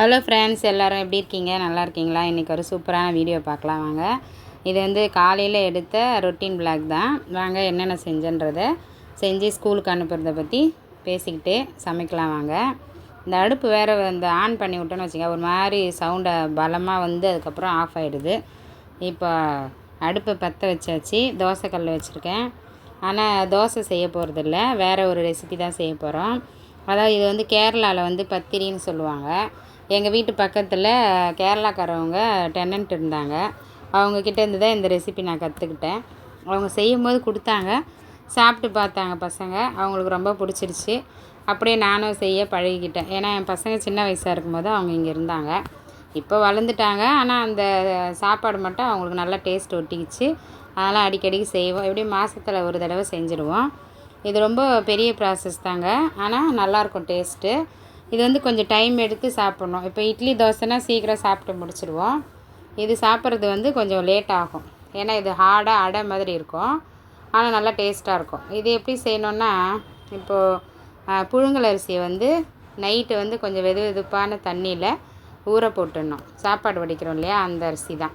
Hello friends எல்லோரும் எப்படி இருக்கீங்க? நல்லா இருக்கீங்களா? இன்றைக்கி ஒரு சூப்பரான வீடியோ பார்க்கலாம் வாங்க. இது வந்து காலையில் எடுத்த ரொட்டீன் பிளாக் தான். வாங்க என்னென்ன செஞ்சன்றதை செஞ்சு ஸ்கூலுக்கு அனுப்புறதை பற்றி பேசிக்கிட்டு சமைக்கலாம் வாங்க. இந்த அடுப்பு வேறு இந்த ஆன் பண்ணி விட்டோன்னு வச்சுங்க ஒரு மாதிரி சவுண்டை பலமாக வந்து அதுக்கப்புறம் ஆஃப் ஆகிடுது இப்போ அடுப்பை பற்ற வச்சாச்சு. தோசைக்கல் வச்சுருக்கேன். ஆனால் தோசை செய்ய போகிறதில்ல வேறு ஒரு ரெசிபி தான் செய்ய போகிறோம் அதாவது இது வந்து கேரளாவில் வந்து பத்திரின்னு சொல்லுவாங்க. எங்கள் வீட்டு பக்கத்தில் கேரளாக்காரவங்க டென்னன்ட் இருந்தாங்க. அவங்கக்கிட்ட இருந்து தான் இந்த ரெசிபி நான் கற்றுக்கிட்டேன் அவங்க செய்யும் போது கொடுத்தாங்க. சாப்பிட்டு பார்த்தாங்க பசங்க. அவங்களுக்கு ரொம்ப பிடிச்சிருச்சு. அப்படியே நானும் செய்ய பழகிக்கிட்டேன். ஏன்னா என் பசங்க சின்ன வயசாக இருக்கும்போது அவங்க இங்கே இருந்தாங்க. இப்போ வளர்ந்துட்டாங்க. ஆனால் அந்த சாப்பாடு மட்டும் அவங்களுக்கு நல்லா டேஸ்ட் ஒட்டிக்கிச்சு. அதெல்லாம் அடிக்கடிக்கு செய்வோம். எப்படியும் மாதத்தில் ஒரு தடவை செஞ்சுருவோம். இது ரொம்ப பெரிய ப்ராசஸ் தாங்க. ஆனால் நல்லாயிருக்கும் டேஸ்ட்டு இது வந்து கொஞ்சம் டைம் எடுத்து சாப்பிட்ணும். இப்போ இட்லி தோசைனா சீக்கிரம் சாப்பிட்டு முடிச்சிடுவோம் இது சாப்பிட்றது வந்து கொஞ்சம் லேட் ஆகும். ஏன்னா இது ஹார்டாக அடை மாதிரி இருக்கும். ஆனால் நல்லா டேஸ்ட்டாக இருக்கும். இது எப்படி செய்யணுன்னா இப்போது புழுங்கல் அரிசியை வந்து நைட்டு வந்து கொஞ்சம் வெது வெதுப்பான தண்ணியில் ஊற போட்டுடணும். சாப்பாடு வடிக்கிறோம் இல்லையா அந்த அரிசி தான்.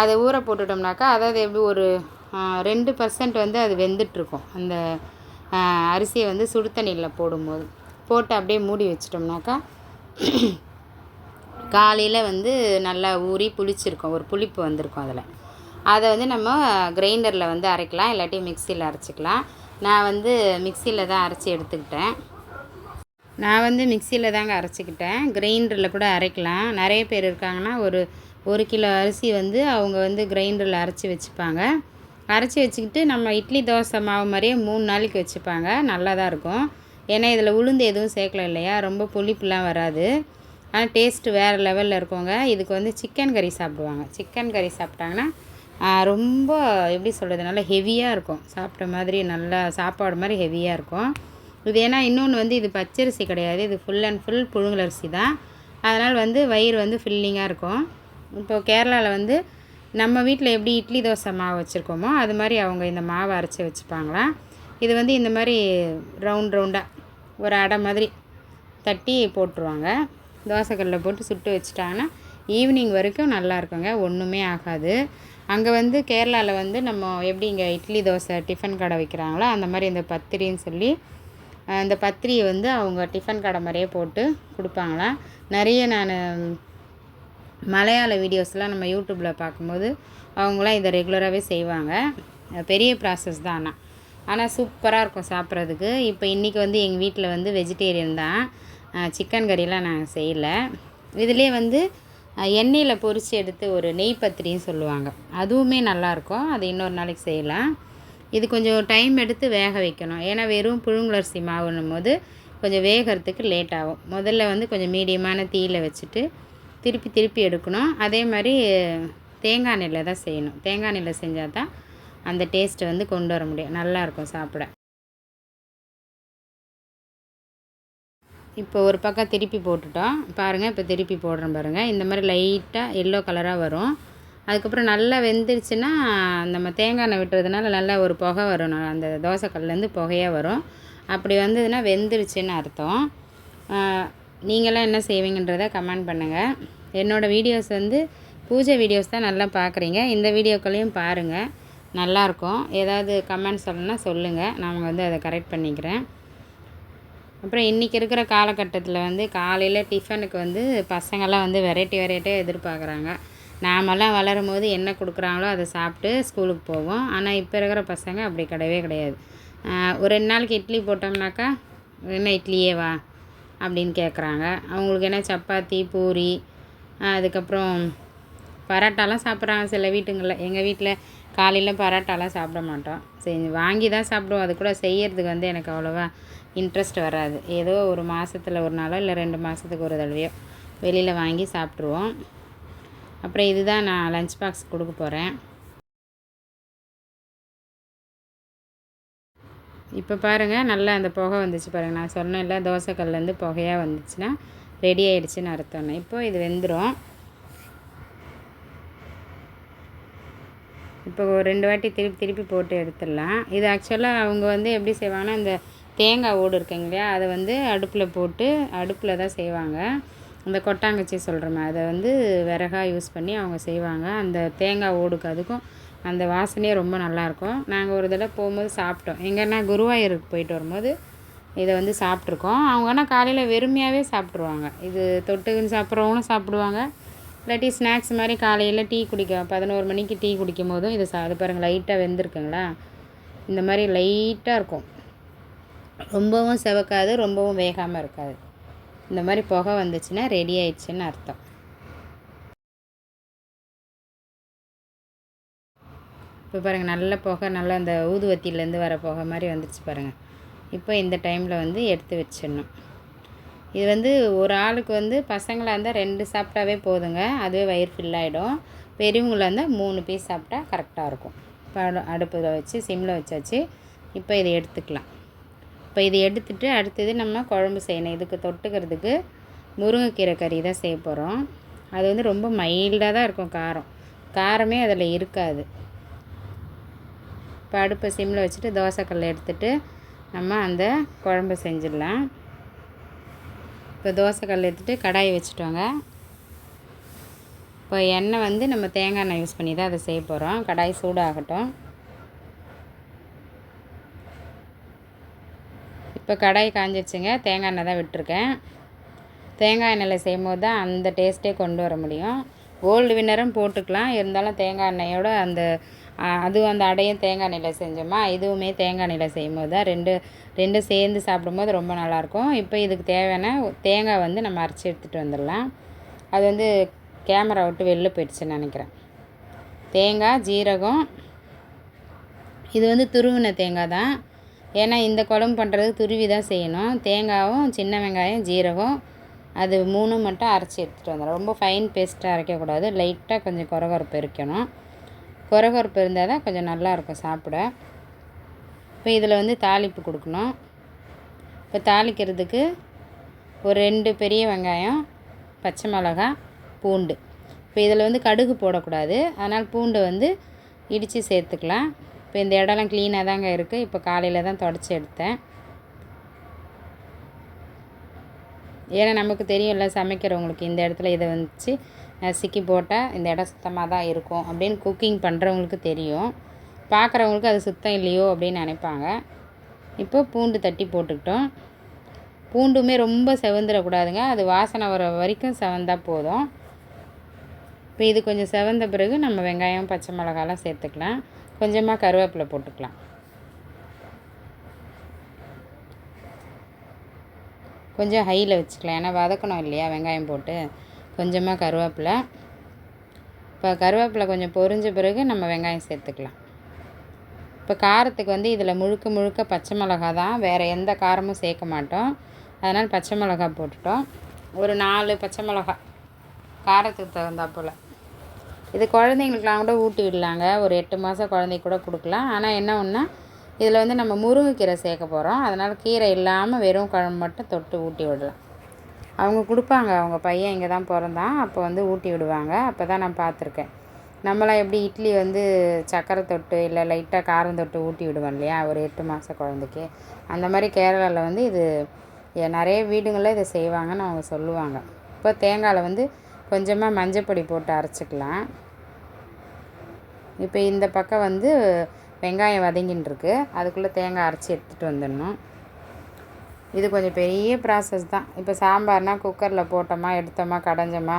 அதை ஊற போட்டுட்டோம்னாக்கா அதாவது எப்படி ஒரு ரெண்டு பர்சன்ட் வந்து அது வெந்துட்டுருக்கும். அந்த அரிசியை வந்து சுடு தண்ணியில் போடும்போது. போட்டு அப்படியே மூடி வச்சிட்டோம்னாக்கா காலையில் வந்து நல்லா ஊறி புளிச்சிருக்கும். ஒரு புளிப்பு வந்திருக்கும் அதில். அதை வந்து நம்ம கிரைண்டரில் வந்து அரைக்கலாம். இல்லாட்டி மிக்சியில் அரைச்சிக்கலாம். நான் வந்து மிக்சியில் தான் அரைச்சி எடுத்துக்கிட்டேன். நான் வந்து மிக்சியில் தாங்க அரைச்சிக்கிட்டேன். கிரைண்டரில் கூட அரைக்கலாம். நிறைய பேர் இருக்காங்கன்னா ஒரு ஒரு கிலோ அரிசி வந்து அவங்க வந்து கிரைண்டரில் அரைச்சி வச்சுப்பாங்க. அரைச்சி வச்சுக்கிட்டு நம்ம இட்லி தோசை மாவு மாதிரியே மூணு நாளைக்கு வச்சுப்பாங்க. நல்லா தான் இருக்கும். ஏன்னா இதில் உளுந்து எதுவும் சேர்க்கல இல்லையா? ரொம்ப புளிப்புலாம் வராது. ஆனால் டேஸ்ட்டு வேறு லெவலில் இருக்கவங்க இதுக்கு வந்து சிக்கன் கறி சாப்பிடுவாங்க. சிக்கன் கறி சாப்பிட்டாங்கன்னா ரொம்ப எப்படி சொல்கிறது நல்லா ஹெவியாக இருக்கும். சாப்பிட்ட மாதிரி நல்லா சாப்பாடு மாதிரி ஹெவியாக இருக்கும். இது ஏன்னா இன்னொன்று வந்து இது பச்சரிசி கிடையாது. இது ஃபுல் அண்ட் ஃபுல் புழுங்கலரிசி தான். அதனால் வந்து வயிறு வந்து ஃபில்லிங்காக இருக்கும். இப்போது கேரளாவில் வந்து நம்ம வீட்டில் எப்படி இட்லி தோசை மாவு வச்சுருக்கோமோ அது மாதிரி அவங்க இந்த மாவை அரைச்சி வச்சுப்பாங்களாம். இது வந்து இந்த மாதிரி ரவுண்ட் ரவுண்டாக ஒரு அடை மாதிரி தட்டி போட்டுருவாங்க. தோசைக்கல்லில் போட்டு சுட்டு வச்சுட்டாங்கன்னா ஈவினிங் வரைக்கும் நல்லா இருக்குங்க. ஒன்றுமே ஆகாது. அங்கே வந்து கேரளாவில் வந்து நம்ம எப்படி இங்கே இட்லி தோசை டிஃபன் கடை வைக்கிறாங்களோ அந்த மாதிரி இந்த பத்திரின்னு சொல்லி அந்த பத்திரியை வந்து அவங்க டிஃபன் கடை மாதிரியே போட்டு கொடுப்பாங்களாம். நிறைய நான் மலையாள வீடியோஸ்லாம் நம்ம யூடியூப்பில் பார்க்கும்போது அவங்களாம் இதை ரெகுலராகவே செய்வாங்க. பெரிய ப்ராசஸ் தான் ஆனால் ஆனால் சூப்பராக இருக்கும் சாப்பிட்றதுக்கு. இப்போ இன்றைக்கி வந்து எங்கள் வீட்டில் வந்து வெஜிடேரியன் தான். சிக்கன் கறிலாம் நாங்கள் செய்யலை. இதிலே வந்து எண்ணெயில் பொறிச்சு எடுத்து ஒரு நெய் பத்திரின்னு சொல்லுவாங்க. அதுவுமே நல்லாயிருக்கும் அது இன்னொரு நாளைக்கு செய்யலாம். இது கொஞ்சம் டைம் எடுத்து வேக வைக்கணும். ஏன்னா வெறும் புழுங்கலரிசி மாவுன்னும் போது கொஞ்சம் வேகிறதுக்கு லேட் ஆகும். முதல்ல வந்து கொஞ்சம் மீடியமான தீயில் வச்சுட்டு திருப்பி திருப்பி எடுக்கணும். அதே மாதிரி தேங்காய் நெல்லில் தான் செய்யணும். தேங்காய் நெல்லில் செஞ்சால் தான் அந்த டேஸ்ட்டை வந்து கொண்டு வர முடியும். நல்லாயிருக்கும் சாப்பிட. இப்போ ஒரு பக்கம் திருப்பி போட்டுட்டோம். பாருங்கள் இப்போ திருப்பி போடுறோம் பாருங்கள் இந்த மாதிரி லைட்டாக எல்லோ கலராக வரும். அதுக்கப்புறம் நல்லா வெந்துருச்சுன்னா நம்ம தேங்காய் எண்ணெய் விட்டுறதுனால நல்லா ஒரு புகை வரும். அந்த தோசைக்கல்லேருந்து புகையாக வரும். அப்படி வந்ததுன்னா வெந்துருச்சுன்னு அர்த்தம். நீங்களாம் என்ன செய்வீங்கன்றதை கமெண்ட் பண்ணுங்கள் என்னோடய வீடியோஸ் வந்து பூஜை வீடியோஸ் தான் நல்லா பார்க்குறீங்க. இந்த வீடியோக்களையும் பாருங்கள் நல்லாயிருக்கும். ஏதாவது கமெண்ட் சொல்லணுன்னா சொல்லுங்கள் நாங்கள் வந்து அதை கரெக்ட் பண்ணிக்கிறேன். அப்புறம் இன்றைக்கி இருக்கிற காலகட்டத்தில் வந்து காலையில் டிஃபனுக்கு வந்து பசங்கள்லாம் வந்து வெரைட்டி வெரைட்டியாக எதிர்பார்க்குறாங்க. நாமெல்லாம் வளரும் போது என்ன கொடுக்குறாங்களோ அதை சாப்பிட்டு ஸ்கூலுக்கு போவோம். ஆனால் இப்போ இருக்கிற பசங்க அப்படி கிடையவே கிடையாது. ஒரு ரெண்டு நாளைக்கு இட்லி போட்டோம்னாக்கா என்ன இட்லியே வா? அப்படின்னு கேட்குறாங்க அவங்களுக்கு என்ன? சப்பாத்தி பூரி அதுக்கப்புறம் பரோட்டாலாம் சாப்பிட்றாங்க சில வீட்டுங்களில். எங்கள் வீட்டில் காலையில் பரோட்டாலாம் சாப்பிட மாட்டோம். செஞ்சு வாங்கி தான் சாப்பிடுவோம். அது கூட செய்யறதுக்கு வந்து எனக்கு அவ்வளோவா இன்ட்ரெஸ்ட் வராது. ஏதோ ஒரு மாதத்தில் ஒரு நாளோ இல்லை ரெண்டு மாதத்துக்கு ஒரு தடவையோ வெளியில் வாங்கி சாப்பிட்ருவோம் அப்புறம் இதுதான் நான் லஞ்ச் பாக்ஸ் கொடுக்க போகிறேன் இப்போ பாருங்கள் நல்லா அந்த புகை வந்துச்சு பாருங்கள் நான் சொன்னேன்ல தோசைக்கல்லேருந்து புகையாக வந்துச்சுன்னா ரெடி ஆகிடுச்சின்னு அர்த்தம்னா இப்போது இது வெந்துடும் இப்போ ஒரு ரெண்டு வாட்டி திருப்பி திருப்பி போட்டு எடுத்துடலாம். இது ஆக்சுவலாக அவங்க வந்து எப்படி செய்வாங்கன்னா இந்த தேங்காய் ஓடு இருக்குங்க இல்லையா அதை வந்து அடுப்பில் போட்டு அடுப்பில் தான் செய்வாங்க. அந்த கொட்டாங்குச்சி சொல்கிறோமே அதை வந்து விறகாக யூஸ் பண்ணி அவங்க செய்வாங்க. அந்த தேங்காய் ஓடுக்கு அதுக்கும் அந்த வாசனையே ரொம்ப நல்லாயிருக்கும். நாங்கள் ஒரு தடவை போகும்போது சாப்பிட்டோம். எங்கன்னா குருவாயூருக்கு போயிட்டு வரும்போது இதை வந்து சாப்பிட்ருக்கோம் அவங்க ஆனால் காலையில் வெறுமையாகவே சாப்பிட்ருவாங்க இது தொட்டுக்குன்னு சாப்பிட்றவங்களும் சாப்பிடுவாங்க. இல்லாட்டி ஸ்நாக்ஸ் மாதிரி காலையில் டீ குடிக்க பதினோரு மணிக்கு டீ குடிக்கும் போதும் இதை சா அது பாருங்கள் லைட்டாக வெந்திருக்குங்களா? இந்த மாதிரி லைட்டாக இருக்கும். ரொம்பவும் செவக்காது ரொம்பவும் வேகாமல் இருக்காது. இந்த மாதிரி புகை வந்துச்சுன்னா ரெடி ஆயிடுச்சுன்னு அர்த்தம். இப்போ பாருங்கள் நல்ல புகை நல்லா அந்த ஊதுவத்திலேருந்து வர புகை மாதிரி வந்துடுச்சு பாருங்கள் இப்போ இந்த டைமில் வந்து எடுத்து வச்சிடணும். இது வந்து ஒரு ஆளுக்கு வந்து பசங்களாக இருந்தால் ரெண்டு சாப்பிட்டாவே போதுங்க. அதுவே வயிறு ஃபில் ஆகிடும் பெரியவங்களாக இருந்தால் மூணு பீஸ் சாப்பிட்டா கரெக்டாக இருக்கும். இப்போ அடுப்பில் வச்சு சிம்மில் வச்சாச்சு. இப்போ இதை எடுத்துக்கலாம். இப்போ இதை எடுத்துட்டு அடுத்தது நம்ம குழம்பு செய்யணும். இதுக்கு தொட்டுக்கிறதுக்கு முருங்கைக்கீரை கறி தான் செய்ய போகிறோம் அது வந்து ரொம்ப மைல்டாக தான் இருக்கும் காரம். காரமே அதில் இருக்காது. இப்போ அடுப்பை சிம்மில் வச்சுட்டு தோசைக்கல்லை எடுத்துகிட்டு நம்ம அந்த குழம்பு செஞ்சிடலாம். இப்போ தோசைக்கல் எடுத்துகிட்டு கடாயை வச்சுட்டோங்க. இப்போ எண்ணெய் வந்து நம்ம தேங்காய் எண்ணெய் யூஸ் பண்ணி தான் அதை செய்ய போகிறோம். கடாய் சூடாகட்டும். இப்போ கடாய் காஞ்சிச்சுங்க தேங்காய் எண்ணெய் தான் விட்டுருக்கேன். தேங்காய் எண்ணெயில் செய்யும் போது தான் அந்த டேஸ்ட்டே கொண்டு வர முடியும். கோல்டு வின்னரும் போட்டுக்கலாம். இருந்தாலும் தேங்காய் எண்ணெயோட அந்த அதுவும் அந்த அடையும் தேங்காய் எண்ணெயில் செஞ்சோமா இதுவுமே தேங்காய் எண்ணெயில் செய்யும் போது தான் ரெண்டு ரெண்டு சேர்ந்து சாப்பிடும்போது ரொம்ப நல்லாயிருக்கும். இப்போ இதுக்கு தேவையான தேங்காய் வந்து நம்ம அரைச்சி எடுத்துகிட்டு வந்துடலாம். அது வந்து கேமரா விட்டு வெளில போயிடுச்சுன்னு நினைக்கிறேன். தேங்காய் ஜீரகம் இது வந்து துருவின தேங்காய் தான். ஏன்னா இந்த குழம்பு பண்ணுறதுக்கு துருவி தான் செய்யணும். தேங்காயும் சின்ன வெங்காயம் ஜீரகம் அது மூணும் மட்டும் அரைச்சி எடுத்துகிட்டு வந்துடும் ரொம்ப ஃபைன் பேஸ்ட்டாக அரைக்கக்கூடாது. லைட்டாக கொஞ்சம் குறகுறப்பு இருக்கணும். குறகுறப்பு இருந்தால் தான் கொஞ்சம் நல்லாயிருக்கும் சாப்பிட. இப்போ இதில் வந்து தாளிப்பு கொடுக்கணும். இப்போ தாளிக்கிறதுக்கு ஒரு ரெண்டு பெரிய வெங்காயம் பச்சை மிளகா பூண்டு. இப்போ இதில் வந்து கடுகு போடக்கூடாது. அதனால் பூண்டை வந்து இடித்து சேர்த்துக்கலாம். இப்போ இந்த இடம்லாம் க்ளீனாக தாங்க இருக்குது இப்போ காலையில் தான் தொடச்சி எடுத்தேன். ஏன்னா நமக்கு தெரியும்ல சமைக்கிறவங்களுக்கு இந்த இடத்துல இதை வந்துச்சு நசுக்கி போட்டால் இந்த இடம் சுத்தமாக தான் இருக்கும் அப்படின்னு குக்கிங் பண்ணுறவங்களுக்கு தெரியும். பார்க்குறவங்களுக்கு அது சுத்தம் இல்லையோ அப்படின்னு நினைப்பாங்க. இப்போ பூண்டு தட்டி போட்டுக்கிட்டோம். பூண்டுமே ரொம்ப செவந்துடக்கூடாதுங்க. அது வாசனை வர வரைக்கும் செவந்தால் போதும். இப்போ இது கொஞ்சம் செவந்த பிறகு நம்ம வெங்காயம் பச்சை மிளகாலாம் சேர்த்துக்கலாம். கொஞ்சமாக கருவேப்பிலை போட்டுக்கலாம். கொஞ்சம் ஹையில் வச்சுக்கலாம். ஏன்னா வதக்கணும் இல்லையா வெங்காயம் போட்டு. கொஞ்சமாக கருவேப்பிலை. இப்போ கருவேப்பிலை கொஞ்சம் பொரிஞ்ச பிறகு நம்ம வெங்காயம் சேர்த்துக்கலாம். இப்போ காரத்துக்கு வந்து இதில் முழுக்க முழுக்க பச்சை மிளகா தான். வேறு எந்த காரமும் சேர்க்க மாட்டோம். அதனால் பச்சை மிளகா போட்டுட்டோம். ஒரு நாலு பச்சை மிளகா காரத்துக்கு தகுந்தா போல். இது குழந்தைங்களுக்குலாம் கூட ஊட்டி விடலாங்க. ஒரு எட்டு மாதம் குழந்தைக்கு கூட கொடுக்கலாம். ஆனால் என்ன ஒன்றா இதில் வந்து நம்ம முருங்கைக்கீரை சேர்க்க போகிறோம் அதனால் கீரை இல்லாமல் வெறும் குழம்பு மட்டும் தொட்டு ஊட்டி விடலாம். அவங்க கொடுப்பாங்க. அவங்க பையன் இங்கே தான் பிறந்தான். அப்போ வந்து ஊட்டி விடுவாங்க. அப்போ தான் நான் பார்த்துருக்கேன். நம்மளாம் எப்படி இட்லி வந்து சக்கரை தொட்டு இல்லை லைட்டாக காரம் தொட்டு ஊட்டி விடுவோம் இல்லையா? ஒரு எட்டு மாத குழந்தைக்கு. அந்த மாதிரி கேரளாவில் வந்து இது நிறைய வீடுங்களில் இதை செய்வாங்கன்னு அவங்க சொல்லுவாங்க. இப்போ தேங்காயில் வந்து கொஞ்சமாக மஞ்சப்பொடி போட்டு அரைச்சிக்கலாம். இப்போ இந்த பக்கம் வந்து வெங்காயம் வதங்கின்னு இருக்கு அதுக்குள்ளே தேங்காய் அரைச்சி எடுத்துகிட்டு வந்துடணும். இது கொஞ்சம் பெரிய ப்ராசஸ் தான். இப்போ சாம்பார்னால் குக்கரில் போட்டோமா எடுத்தோமா கடைஞ்சோமா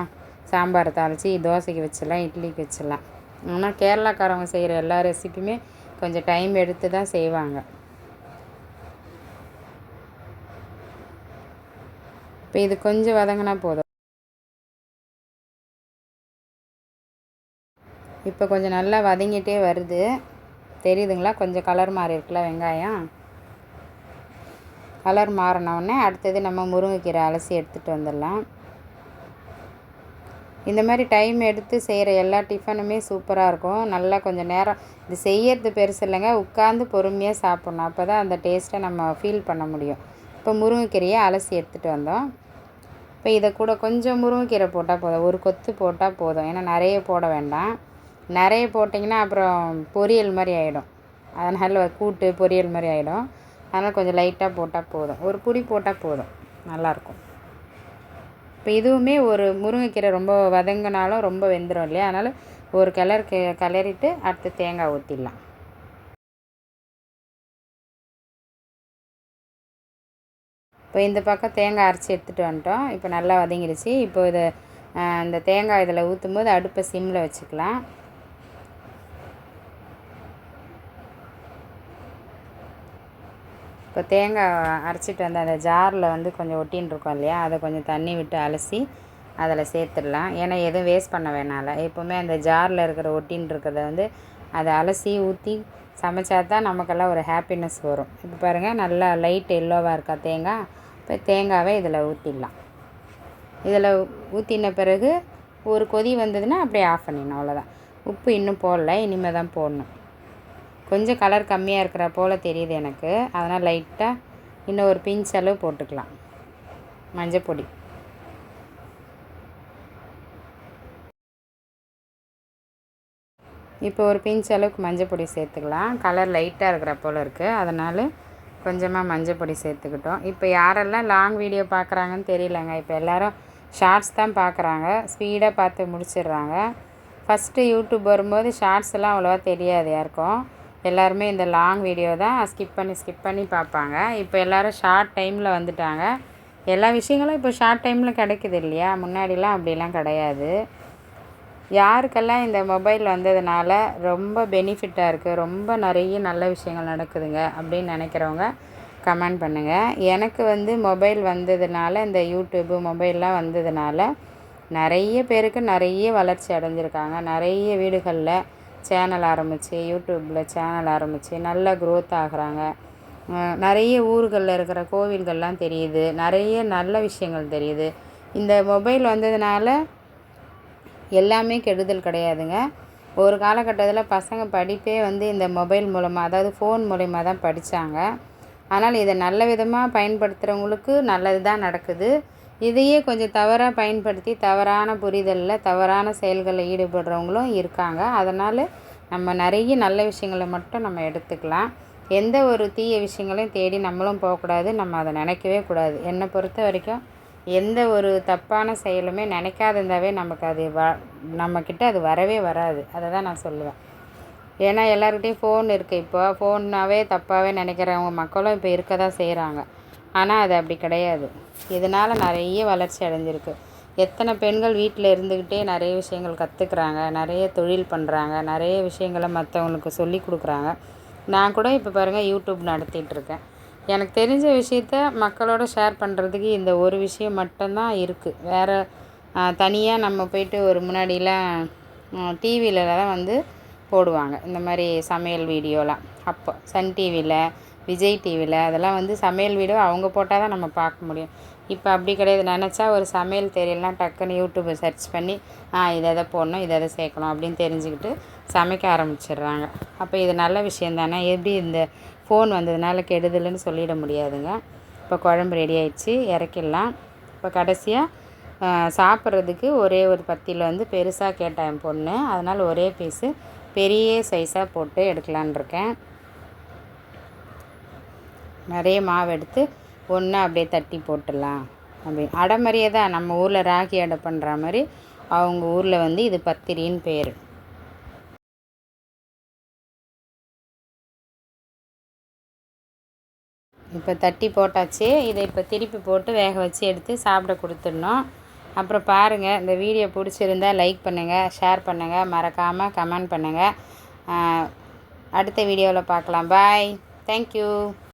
சாம்பார் தாளித்து தோசைக்கு வச்சிடலாம் இட்லிக்கு வச்சிடலாம். ஆனால் கேரளாக்காரவங்க செய்கிற எல்லா ரெசிப்பியுமே கொஞ்சம் டைம் எடுத்து தான் செய்வாங்க. இப்போ இது கொஞ்சம் வதங்கினா போதும். இப்போ கொஞ்சம் நல்லா வதங்கிட்டே வருது. தெரியுதுங்களா? கொஞ்சம் கலர் மாறி இருக்குல்ல வெங்காயம்? கலர் மாறினவுடனே அடுத்தது நம்ம முருங்கைக்கீரை அலசி எடுத்துகிட்டு வந்துடலாம். இந்த மாதிரி டைம் எடுத்து செய்கிற எல்லா டிஃபனுமே சூப்பராக இருக்கும். நல்லா கொஞ்சம் நேரம் இது செய்யறது பெருசு இல்லைங்க உட்காந்து பொறுமையாக சாப்பிட்ணும். அப்போ தான் அந்த டேஸ்ட்டை நம்ம ஃபீல் பண்ண முடியும். இப்போ முருங்கைக்கீரையை அலசி எடுத்துகிட்டு வந்தோம். இப்போ இதை கூட கொஞ்சம் முருங்கைக்கீரை போட்டால் போதும். ஒரு கொத்து போட்டால் போதும். ஏன்னா நிறைய போட வேண்டாம். நிறைய போட்டிங்கன்னா அப்புறம் பொரியல் மாதிரி ஆகிடும் அதனால் கூட்டு பொரியல் மாதிரி ஆகிடும் அதனால் கொஞ்சம் லைட்டாக போட்டால் போதும். ஒரு புடி போட்டால் போதும். நல்லாயிருக்கும். இப்போ இதுவுமே ஒரு முருங்கைக்கீரை ரொம்ப வதங்கினாலும் ரொம்ப வெந்துடும் இல்லையா? அதனால் ஒரு கிளறு கிளறிட்டு அடுத்து தேங்காய் ஊற்றிடலாம் இப்போ இந்த பக்கம் தேங்காய் அரைச்சி எடுத்துகிட்டு வந்துட்டோம். இப்போ நல்லா வதங்கிடுச்சு. இப்போ இதை இந்த தேங்காய் இதில் ஊற்றும் போது அடுப்பை சிம்மில் வச்சுக்கலாம். இப்போ தேங்காய் அரைச்சிட்டு வந்து அந்த ஜாரில் வந்து கொஞ்சம் ஒட்டின்னு இருக்கோம் இல்லையா அதை கொஞ்சம் தண்ணி விட்டு அலசி அதில் சேர்த்துடலாம். ஏன்னா எதுவும் வேஸ்ட் பண்ண வேணால எப்போவுமே அந்த ஜாரில் இருக்கிற ஒட்டின்னு இருக்கிறத வந்து அதை அலசி ஊற்றி சமைச்சா தான் நமக்கெல்லாம் ஒரு ஹாப்பினஸ் வரும். இப்போ பாருங்கள் நல்லா லைட் எல்லோவாக இருக்கா தேங்காய்? இப்போ தேங்காவை இதில் ஊற்றிடலாம் இதில் ஊற்றின பிறகு ஒரு கொதி வந்ததுன்னா அப்படியே ஆஃப் பண்ணிடணும் அவ்வளோதான் உப்பு இன்னும் போடல இனிமேல் தான் போடணும். கொஞ்சம் கலர் கம்மியாக இருக்கிற போல் தெரியுது எனக்கு. அதனால் லைட்டாக இன்னும் ஒரு பிஞ்ச் அளவு போட்டுக்கலாம். மஞ்சப்பொடி இப்போ ஒரு பிஞ்ச் அளவுக்கு மஞ்சள் பொடி சேர்த்துக்கலாம். கலர் லைட்டாக இருக்கிற போல் இருக்குது அதனால் கொஞ்சமாக மஞ்சப்பொடி சேர்த்துக்கிட்டோம். இப்போ யாரெல்லாம் லாங் வீடியோ பார்க்குறாங்கன்னு தெரியலங்க. இப்போ எல்லோரும் ஷார்ட்ஸ் தான் பார்க்குறாங்க. ஸ்பீடாக பார்த்து முடிச்சிடுறாங்க. ஃபஸ்ட்டு யூடியூப் வரும்போது ஷார்ட்ஸ் எல்லாம் அவ்வளோவா தெரியாது யாருக்கும். எல்லாருமே இந்த லாங் வீடியோ தான் ஸ்கிப் பண்ணி ஸ்கிப் பண்ணி பார்ப்பாங்க. இப்போ எல்லோரும் ஷார்ட் டைமில் வந்துட்டாங்க. எல்லா விஷயங்களும் இப்போ ஷார்ட் டைமில் கிடைக்குது இல்லையா? முன்னாடிலாம் அப்படிலாம் கிடையாது. யாருக்கெல்லாம் இந்த மொபைல் வந்ததுனால ரொம்ப பெனிஃபிட்டாக இருக்குது ரொம்ப நிறைய நல்ல விஷயங்கள் நடக்குதுங்க அப்படின்னு நினைக்கிறவங்க கமெண்ட் பண்ணுங்கள் எனக்கு வந்து மொபைல் வந்ததுனால இந்த யூடியூப்பு மொபைல்லாம் வந்ததுனால நிறைய பேருக்கு நிறைய வளர்ச்சி அடைஞ்சிருக்காங்க. நிறைய வீடுகளில் சேனல் ஆரம்பித்து யூடியூப்பில் சேனல் ஆரம்பித்து நல்லா க்ரோத் ஆகிறாங்க. நிறைய ஊர்களில் இருக்கிற கோவில்கள்லாம் தெரியுது. நிறைய நல்ல விஷயங்கள் தெரியுது. இந்த மொபைல் வந்ததுனால எல்லாமே கெடுதல் கிடையாதுங்க. ஒரு காலகட்டத்தில் பசங்க படிப்பே வந்து இந்த மொபைல் மூலமாக அதாவது ஃபோன் மூலயமா தான் படித்தாங்க ஆனால் இதை நல்ல விதமாக பயன்படுத்துகிறவங்களுக்கு நல்லது தான் நடக்குது. இதையே கொஞ்சம் தவறாக பயன்படுத்தி தவறான புரிதலில் தவறான செயல்களில் ஈடுபடுறவங்களும் இருக்காங்க. அதனால் நம்ம நிறைய நல்ல விஷயங்களை மட்டும் நம்ம எடுத்துக்கலாம். எந்த ஒரு தீய விஷயங்களையும் தேடி நம்மளும் போகக்கூடாது. நம்ம அதை நினைக்கவே கூடாது. என்னை பொறுத்த வரைக்கும் எந்த ஒரு தப்பான செயலுமே நினைக்காத இருந்தாவே நமக்கு அது வ நம்மக்கிட்ட அது வரவே வராது. அதை தான் நான் சொல்லுவேன். ஏன்னா எல்லாருக்கிட்டையும் ஃபோன் இருக்குது இப்போ. ஃபோன்னாவே தப்பாகவே நினைக்கிறவங்க மக்களும் இப்போ இருக்க தான் செய்கிறாங்க ஆனால் அது அப்படி கிடையாது. இதனால் நிறைய வளர்ச்சி அடைஞ்சிருக்கு. எத்தனை பெண்கள் வீட்டில் இருந்துக்கிட்டே நிறைய விஷயங்கள் கற்றுக்குறாங்க நிறைய தொழில் பண்ணுறாங்க நிறைய விஷயங்களை மற்றவங்களுக்கு சொல்லி கொடுக்குறாங்க. நான் கூட இப்போ பாருங்கள் யூடியூப் நடத்திட்டுருக்கேன் எனக்கு தெரிஞ்ச விஷயத்த மக்களோட ஷேர் பண்ணுறதுக்கு இந்த ஒரு விஷயம் மட்டும்தான் இருக்குது வேறு தனியாக நம்ம போயிட்டு ஒரு முன்னாடிலாம் டிவியிலலாம் வந்து போடுவாங்க. இந்த மாதிரி சமையல் வீடியோலாம் அப்போ சன் டிவியில் விஜய் டிவியில் அதெல்லாம் வந்து சமையல் வீடியோ அவங்க போட்டால் தான் நம்ம பார்க்க முடியும். இப்போ அப்படி கிடையாது. நினச்சா ஒரு சமையல் தெரியலனா டக்குன்னு யூடியூப்பை சர்ச் பண்ணி ஆ இதை எதை போடணும் இதை எதை சேர்க்கணும் அப்படின்னு தெரிஞ்சுக்கிட்டு சமைக்க ஆரம்பிச்சிடுறாங்க. அப்போ இது நல்ல விஷயம் தானே? எப்படி இந்த ஃபோன் வந்ததுனால கெடுதல்னு சொல்லிட முடியாதுங்க. இப்போ குழம்பு ரெடி ஆயிடுச்சு இறக்கிடலாம். இப்போ கடைசியாக சாப்பிட்றதுக்கு ஒரே ஒரு பத்தியில் வந்து பெருசாக கேட்டேன் என் பொண்ணு. அதனால் ஒரே பீஸு பெரிய சைஸாக போட்டு எடுக்கலான் இருக்கேன். நிறைய மாவு எடுத்து ஒன்று அப்படியே தட்டி போட்டுடலாம். அப்படி. அடை மாதிரியே தான் நம்ம ஊரில் ராகி அடை பண்ணுற மாதிரி அவங்க ஊரில் வந்து இது பத்திரின்னு பேர். இப்போ தட்டி போட்டாச்சு. இதை இப்போ திருப்பி போட்டு வேக வச்சு எடுத்து சாப்பிட கொடுத்துடணும். அப்புறம் பாருங்கள் இந்த வீடியோ பிடிச்சிருந்தா லைக் பண்ணுங்கள் ஷேர் பண்ணுங்கள் மறக்காமல் கமெண்ட் பண்ணுங்கள் அடுத்த வீடியோவில் பார்க்கலாம். Bye thank you